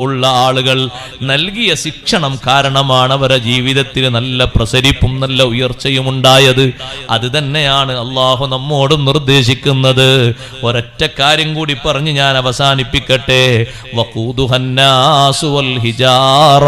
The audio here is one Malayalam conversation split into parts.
ഉള്ള ആളുകൾ നൽകിയ ശിക്ഷണം കാരണമാണ് അവരുടെ ജീവിതത്തിൽ നല്ല പ്രസരിപ്പും നല്ല ഉയർച്ചയും ഉണ്ടായത്. അത് തന്നെയാണ് അള്ളാഹു നമ്മോട് നിർദ്ദേശിക്കുന്നത്. ഒരൊറ്റ കാര്യം കൂടി പറഞ്ഞ് ഞാൻ അവസാനിപ്പിക്കട്ടെ. വഖൂദുഹന്നാസു വൽ ഹിജാറ.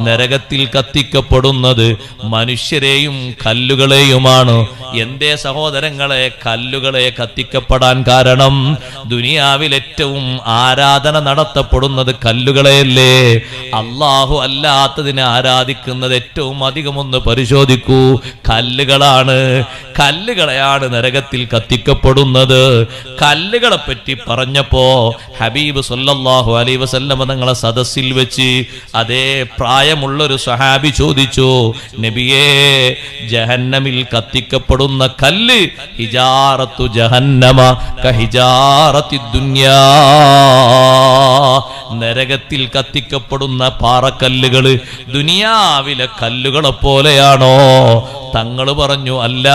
നരകത്തിൽ കത്തിക്കപ്പെടുന്നത് മനുഷ്യരെയും കല്ലുകളെയുമാണ്. എന്തേ സഹോദരങ്ങളെ കല്ലുകളെ കത്തിക്കപ്പെടാൻ കാരണം ദുനിയാവിൽ ഏറ്റവും ആരാധന നടത്തപ്പെടുന്നത് കല്ലുകളെയല്ലേ? അള്ളാഹു അല്ലാത്തതിനെ ആരാധിക്കുന്നത് ഏറ്റവും അധികം ഒന്ന് പരിശോധിക്കൂ. കല്ലുകളാണ്. കല്ലുകളെയാണ് നരകത്തിൽ കത്തിക്കപ്പെടുന്നത്. കല്ലുകളെ പറ്റി പറഞ്ഞപ്പോ ഹബീബ് സൊല്ലാഹു അലൈഹി വസല്ലമ തങ്ങളെ സദസ്സിൽ വെച്ച് അതേ പ്രായമുള്ളൊരു സഹാബി ചോദിച്ചു നബിയേ ജഹന്നമിൽ കത്തിക്കപ്പെടുന്ന കല്ല് ഹിജാറത്തു ജഹന്നമ കഹിജാറത്തി ദുന്യാ. നരകത്തിൽ കത്തിക്കപ്പെടുന്ന പാറക്കല്ലുകൾ ദുനിയാവിലെ കല്ലുകളെ പോലെയാണോ? തങ്ങൾ പറഞ്ഞു അല്ല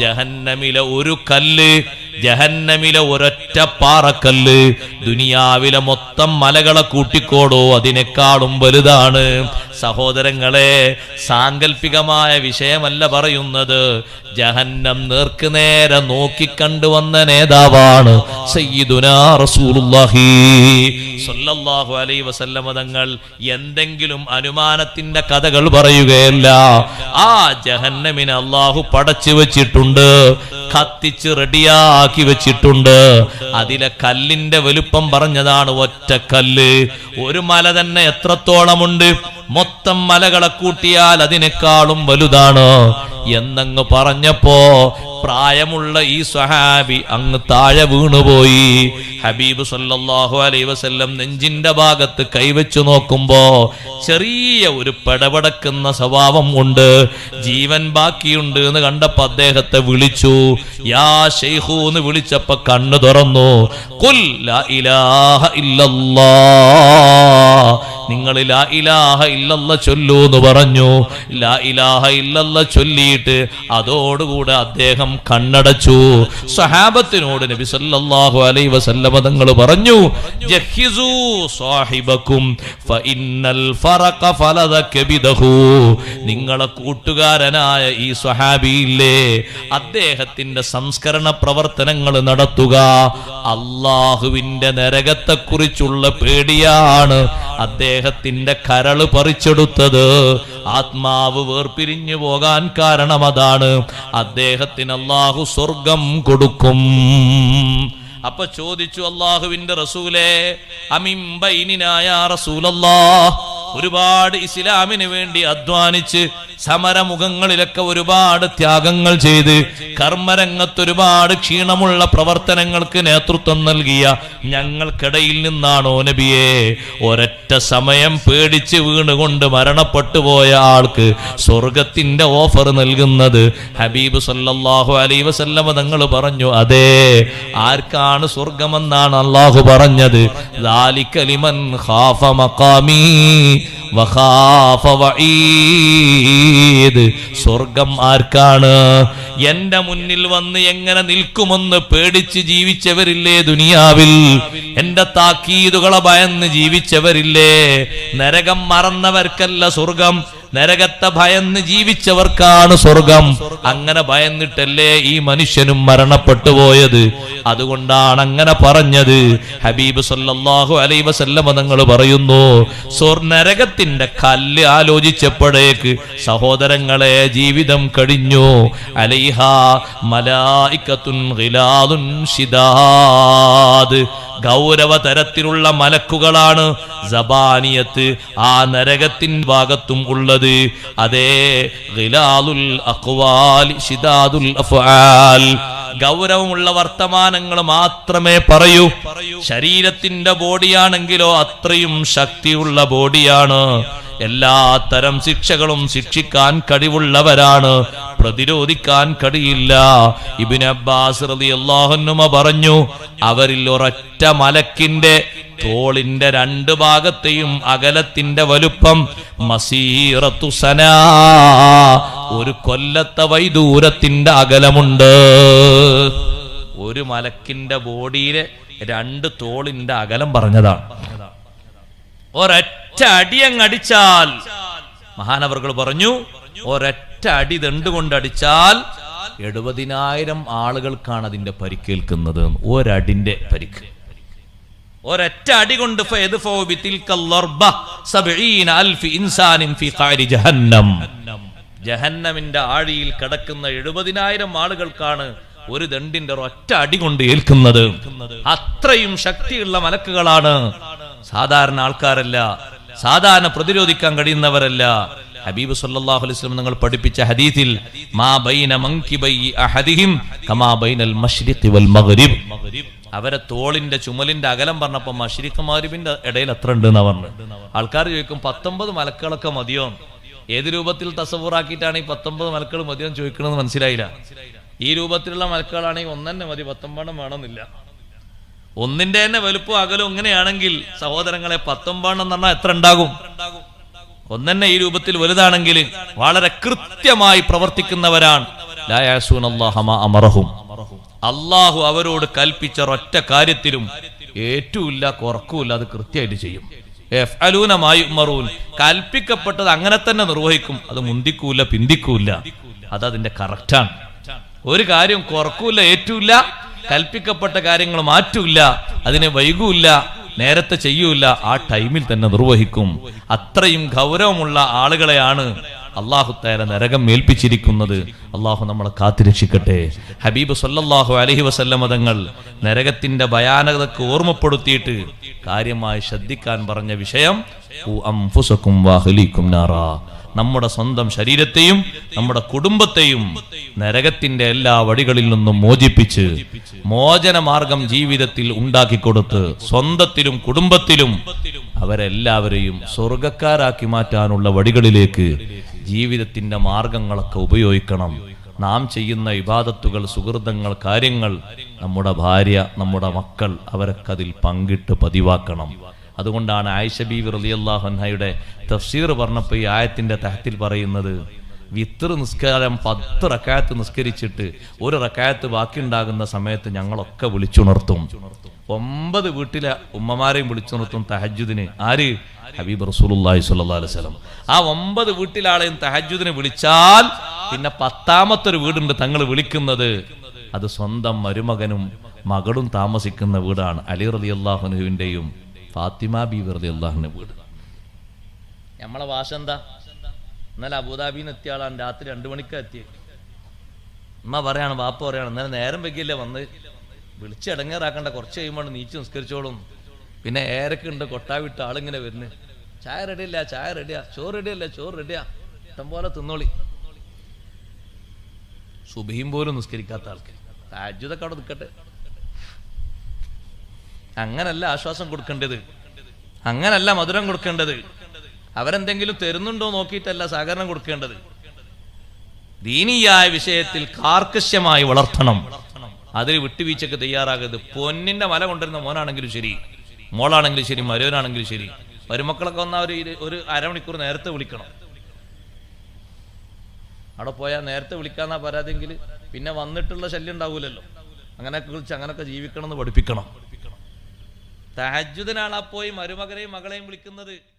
ജഹന്നമിലെ ഒരു കല്ല് ജഹന്നമിലെ ഒരൊറ്റ പാറക്കല്ല് ദുനിയാവിലെ മൊത്തം മലകളെ കൂട്ടിക്കോടോ അതിനേക്കാളും വലുതാണ്. സഹോദരങ്ങളെ സാങ്കല്പികമായ വിഷയമല്ല പറയുന്നത്. ജഹന്നം നേർക്കു നേരെ നോക്കിക്കണ്ടുവന്ന നേതാവാണ് സ്വല്ലല്ലാഹു അലൈഹി വസല്ലമ തങ്ങൾ എന്തെങ്കിലും അനുമാനത്തിന്റെ കഥകൾ പറയുകയല്ല. ആ ജഹന്നമിനെ അള്ളാഹു പടച്ചു വെച്ചിട്ടുണ്ട്. കത്തിച്ച് റെഡിയാക്കി വെച്ചിട്ടുണ്ട്. അതിലെ കല്ലിന്റെ വലുപ്പം പറഞ്ഞതാണ് ഒറ്റ കല്ല്. ഒരു മല തന്നെ എത്രത്തോളമുണ്ട്? മൊത്തം മലകളെ കൂട്ടിയാൽ അതിനേക്കാളും വലുതാണ്. എന്നങ്ങ് പറഞ്ഞപ്പോ പ്രായമുള്ള ഈ സഹാബി അങ്ങ് താഴെ വീണുപോയി. ഹബീബ് സല്ലാഹു അലൈ വസല്ലം നെഞ്ചിന്റെ ഭാഗത്ത് കൈവച്ചു നോക്കുമ്പോ ചെറിയ ഒരു പടപടക്കുന്ന സ്വഭാവം ഉണ്ട്. ജീവൻ ബാക്കിയുണ്ട് എന്ന് കണ്ടപ്പോ അദ്ദേഹത്തെ വിളിച്ചു. യാ ഷെയ്ഹു എന്ന് വിളിച്ചപ്പോ കണ്ണു തുറന്നു. കുൽ ഇലാഹ ഇല്ലല്ലാഹ് നിങ്ങൾ ലാ ഇലാഹ ഇല്ലല്ല ചൊല്ലൂ എന്ന് പറഞ്ഞു. ലാ ഇലാഹ ഇല്ലല്ല ചൊല്ലിയിട്ട് അതോടുകൂടെ അദ്ദേഹം കണ്ണടച്ചു. സഹാബത്തിനോട് നബി സല്ലല്ലാഹു അലൈഹി വസല്ലമ തങ്ങൾ പറഞ്ഞു ജഹിസു സാഹിബക്കും ഫഇന്നൽ ഫറഖ ഫലദ കബിദഹു. നിങ്ങളെ കൂട്ടുകാരനായ ഈ സ്വഹാബിയില്ലേ അദ്ദേഹത്തിന്റെ സംസ്കരണ പ്രവർത്തനങ്ങൾ നടത്തുക. അള്ളാഹുവിന്റെ നരകത്തെക്കുറിച്ചുള്ള പേടിയാണ് അദ്ദേഹത്തിന്റെ കരൾ പറിച്ചെടുത്തത്. ആത്മാവ് വേർപിരിഞ്ഞു പോകാൻ കാരണം അതാണ്. അദ്ദേഹത്തിന് അള്ളാഹു സ്വർഗം കൊടുക്കും. അപ്പൊ ചോദിച്ചു അള്ളാഹുവിന്റെ റസൂലേ അമിംബൈനായ റസൂലല്ലാ? ഒരുപാട് ഇസ്ലാമിന് വേണ്ടി അധ്വാനിച്ച് സമരമുഖങ്ങളിലൊക്കെ ഒരുപാട് ത്യാഗങ്ങൾ ചെയ്ത് കർമ്മരംഗത്ത് ഒരുപാട് ക്ഷീണമുള്ള പ്രവർത്തനങ്ങൾക്ക് നേതൃത്വം നൽകിയ ഞങ്ങൾക്കിടയിൽ നിന്നാണോ നബിയെ? ഒരൊറ്റ സമയം പേടിച്ച് വീണുകൊണ്ട് മരണപ്പെട്ടു പോയ ആൾക്ക് സ്വർഗത്തിന്റെ ഓഫർ നൽകുന്നത് ഹബീബ് സല്ലാഹു അലൈ വസല്ലമ തങ്ങൾ പറഞ്ഞു അതെ ആർക്കാണ് സ്വർഗമെന്നാണ് അള്ളാഹു പറഞ്ഞത്? ഖാഫ മഖാമീ. സ്വർഗം ആർക്കാണ്? എന്റെ മുന്നിൽ വന്ന് എങ്ങനെ നിൽക്കുമെന്ന് പേടിച്ച് ജീവിച്ചവരില്ലേ ദുനിയാവിൽ? എന്റെ താക്കീതുകളെ ഭയന്ന് ജീവിച്ചവരില്ലേ? നരകം മറന്നവർക്കല്ല സ്വർഗം. നരകത്തെ ഭയന്ന് ജീവിച്ചവർക്കാണ് സ്വർഗം. അങ്ങനെ ഭയന്നിട്ടല്ലേ ഈ മനുഷ്യനും മരണപ്പെട്ടു പോയത്? അതുകൊണ്ടാണ് അങ്ങനെ പറഞ്ഞത്. ഹബീബ് സല്ലാഹു അലൈ വസല്ലമ നിങ്ങൾ പറയുന്നു സ്വർ നരകത്തിന്റെ കല്ല് ആലോചിച്ചപ്പോഴേക്ക് സഹോദരങ്ങളെ ജീവിതം കഴിഞ്ഞു. അലൈഹ മലായിക്കത്തുൻ ഗൗരവ തരത്തിലുള്ള മലക്കുകളാണ് സബാനിയത്ത് ആ നരകത്തിൻ ഭാഗത്തും ഉള്ളത്. അതേ ഗിലാദുൽ അഖ്വാൽ ശിദാദുൽ അഫ്ആൽ ഗൗരവമുള്ള വർത്തമാനങ്ങൾ മാത്രമേ പറയൂ. ശരീരത്തിന്റെ ബോഡിയാണെങ്കിലോ അത്രയും ശക്തിയുള്ള ബോഡിയാണ്. എല്ലാ തരം ശിക്ഷകളും ശിക്ഷിക്കാൻ കഴിവുള്ളവരാണ്. പ്രതിരോധിക്കാൻ കഴിയില്ല. ഇബിൻ അബ്ബാസ് അള്ളാഹന്നുമ പറഞ്ഞു അവരിൽ ഒരൊറ്റ മലക്കിന്റെ തോളിന്റെ രണ്ട് ഭാഗത്തെയും അകലത്തിന്റെ വലുപ്പം മസീറത്തു സനാ. ഒരു കൊല്ലത്തെ വൈദൂരത്തിന്റെ അകലമുണ്ട്. ഒരു മലക്കിന്റെ ബോഡിയിലെ രണ്ട് തോളിന്റെ അകലം പറഞ്ഞതാണ്. ഒരൊറ്റ അടിയങ്ങടിച്ചാൽ മഹാനവർകൾ പറഞ്ഞു ഒരൊറ്റ അടി ദണ്ടുകൊണ്ട് അടിച്ചാൽ എഴുപതിനായിരം ആളുകൾക്കാണ് അതിന്റെ പരിക്കേൽക്കുന്നത് ഒരടിന്റെ പരിക്ക് ഒരൊറ്റ അടി കൊണ്ട് ജഹന്നമിന്റെ ആഴിയിൽ കിടക്കുന്ന എഴുപതിനായിരം ആളുകൾക്കാണ് ഒരു ദണ്ടിന്റെ ഒറ്റ അടി കൊണ്ട് ഏൽക്കുന്നത്. അത്രയും ശക്തിയുള്ള മലക്കുകളാണ്. സാധാരണ ആൾക്കാരല്ല സാധാരണ പ്രതിരോധിക്കാൻ കഴിയുന്നവരല്ല. ഹബീബ് സല്ലല്ലാഹു അലൈഹി വസല്ലം നിങ്ങൾ പഠിപ്പിച്ച ഹദീസിൽ മാ ബൈന മൻകിബൈ അഹദിഹിം കമാ ബൈനൽ വൽ മഗ്രിബ്. അവരെ തോളിന്റെ ചുമലിന്റെ അകലം പറഞ്ഞപ്പോ മശ്രിഖ് മാരിബിന്റെ ഇടയിൽ എത്ര ഉണ്ട് എന്നാ പറഞ്ഞു ആൾക്കാർ ചോദിക്കും പത്തൊമ്പത് മലക്കുകളൊക്കെ മതിയോ? ഏത് രൂപത്തിൽ തസവൂറാക്കിയിട്ടാണ് ഈ പത്തൊമ്പത് മലക്കൾ മതിയോ എന്ന് ചോദിക്കണമെന്ന് മനസ്സിലായില്ല. ഈ രൂപത്തിലുള്ള മലക്കുകളാണെങ്കിൽ ഒന്നെ മതി പത്തൊമ്പതെണ്ണം വേണമെന്നില്ല. ഒന്നിന്റെ തന്നെ വലുപ്പം അകലും ഇങ്ങനെയാണെങ്കിൽ സഹോദരങ്ങളെ പത്തൊമ്പതെണ്ണം എന്ന് പറഞ്ഞാൽ എത്ര ഉണ്ടാകും? ഒന്നെന്നെ ഈ രൂപത്തിൽ വലുതാണെങ്കിൽ വളരെ കൃത്യമായി പ്രവർത്തിക്കുന്നവരാണ്. അള്ളാഹു അവരോട് കൽപ്പിച്ച ഒറ്റ കാര്യത്തിലും ഏറ്റുമില്ല കുറക്കുമില്ല അത് കൃത്യമായിട്ട് ചെയ്യും. മായുമറൂൻ കൽപ്പിക്കപ്പെട്ടത് അങ്ങനെ തന്നെ നിർവഹിക്കും. അത് മുന്തിക്കൂല പിന്തിക്കൂല. അത് അതിന്റെ കറക്റ്റാണ് ഒരു കാര്യം കുറക്കൂല ഏറ്റൂല. കൽപ്പിക്കപ്പെട്ട കാര്യങ്ങൾ മാറ്റൂല. അതിനെ വൈകൂല. നേരത്തെ ചെയ്യൂല. ആ ടൈമിൽ തന്നെ നിർവഹിക്കും. അത്രയും ഗൗരവമുള്ള ആളുകളെയാണ് അള്ളാഹു തേര നരകം ഏൽപ്പിച്ചിരിക്കുന്നത്. അള്ളാഹു നമ്മളെ കാത്തിരക്ഷിക്കട്ടെ. ഹബീബ് സല്ലാഹു അലഹി വസല്ല തങ്ങൾ നരകത്തിന്റെ ഭയാനകതക്ക് ഓർമ്മപ്പെടുത്തിയിട്ട് കാര്യമായി ശ്രദ്ധിക്കാൻ പറഞ്ഞ വിഷയം. നമ്മുടെ സ്വന്തം ശരീരത്തെയും നമ്മുടെ കുടുംബത്തെയും നരകത്തിന്റെ എല്ലാ വഴികളിൽ നിന്നും മോചിപ്പിച്ച് മോചനമാർഗം ജീവിതത്തിൽ ഉണ്ടാക്കിക്കൊടുത്ത് സ്വന്തത്തിലും കുടുംബത്തിലും അവരെല്ലാവരെയും സ്വർഗക്കാരാക്കി മാറ്റാനുള്ള വഴികളിലേക്ക് ജീവിതത്തിന്റെ മാർഗങ്ങളൊക്കെ ഉപയോഗിക്കണം നാം ചെയ്യുന്ന ഇബാദത്തുകൾ സുഹൃതങ്ങൾ കാര്യങ്ങൾ നമ്മുടെ ഭാര്യ നമ്മുടെ മക്കൾ അവരൊക്കെ അതിൽ പങ്കിട്ട് പതിവാക്കണം. അതുകൊണ്ടാണ് ആയിഷ റളിയല്ലാഹു അൻഹയുടെ തഫ്സീർ പറഞ്ഞപ്പോൾ ഈ ആയത്തിന്റെ തഹത്തിൽ പറയുന്നത് വിത്തർ നിസ്കാരം പത്ത് റക്കായത്ത് നിസ്കരിച്ചിട്ട് ഒരു റക്കായത്ത് ബാക്കിയുണ്ടാകുന്ന സമയത്ത് ഞങ്ങളൊക്കെ വിളിച്ചുണർത്തും. ഒമ്പത് വീട്ടിലെ ഉമ്മമാരെയും വിളിച്ചുണർത്തും തഹജുദിന് ആര്? ഹബീബ് റസൂലി സ്വലം ആ ഒമ്പത് വീട്ടിലാളെയും തഹജുദിന് വിളിച്ചാൽ പിന്നെ പത്താമത്തെ ഒരു വീടുണ്ട് തങ്ങൾ വിളിക്കുന്നത്. അത് സ്വന്തം മരുമകനും മകളും താമസിക്കുന്ന വീടാണ്. അലി റലി അള്ളാഹുനുവിന്റെയും ഫാത്തിമ ബീവി റളിയല്ലാഹുവിന്റെ വീട്. നമ്മളെ ഭാഷ എന്താ? ഇന്നലെ അബുദാബിന്ന് എത്തിയ ആളാണ് രാത്രി രണ്ടു മണിക്കാ എത്തിയത് ഉമ്മ പറയാണ് വാപ്പ പറയാണ് ഇന്നലെ നേരം വെക്കില്ലേ വന്ന്. വിളിച്ച് ഇടങ്ങേറാക്കണ്ട കുറച്ച് കഴിയുമ്പോൾ നീച്ച് നിസ്കരിച്ചോളും. പിന്നെ ഏരൊക്കെ ഉണ്ട് കൊട്ടാവിട്ട് ആളിങ്ങനെ വരുന്നു. ചായ റെഡിയല്ല ചായ റെഡിയാ ചോറ് റെഡിയല്ല ചോറ് റെഡിയാ. ഇഷ്ടം പോലെ തിന്നോളി. സുബിയും പോലും നിസ്കരിക്കാത്ത ആൾക്ക്. താജ്യതൊക്കെ അവിടെ നിൽക്കട്ടെ അങ്ങനല്ല ആശ്വാസം കൊടുക്കേണ്ടത്. അങ്ങനല്ല മധുരം കൊടുക്കേണ്ടത്. അവരെന്തെങ്കിലും തരുന്നുണ്ടോ നോക്കിയിട്ടല്ല സഹകരണം കൊടുക്കേണ്ടത്. ദീനീയായ വിഷയത്തിൽ കാർക്കശ്യമായി വളർത്തണം. അതിൽ വിട്ടുവീഴ്ചക്ക് തയ്യാറാകരുത്. പൊന്നിന്റെ മല കൊണ്ടുവരുന്ന മോനാണെങ്കിലും ശരി. മോളാണെങ്കിലും ശരി. മരുവനാണെങ്കിലും ശരി. മരുമക്കളൊക്കെ വന്നാൽ ഒരു ഒരു അരമണിക്കൂർ നേരത്തെ വിളിക്കണം. അവിടെ പോയാൽ നേരത്തെ വിളിക്കാന്നാ പരാതിയെങ്കിൽ പിന്നെ വന്നിട്ടുള്ള ശല്യം ഉണ്ടാവൂലല്ലോ. അങ്ങനെയൊക്കെ വിളിച്ച് അങ്ങനെയൊക്കെ ജീവിക്കണം എന്ന് പഠിപ്പിക്കണം. തഹജുദിനാളാ പോയി മരുമകരെയും മകളെയും വിളിക്കുന്നത്.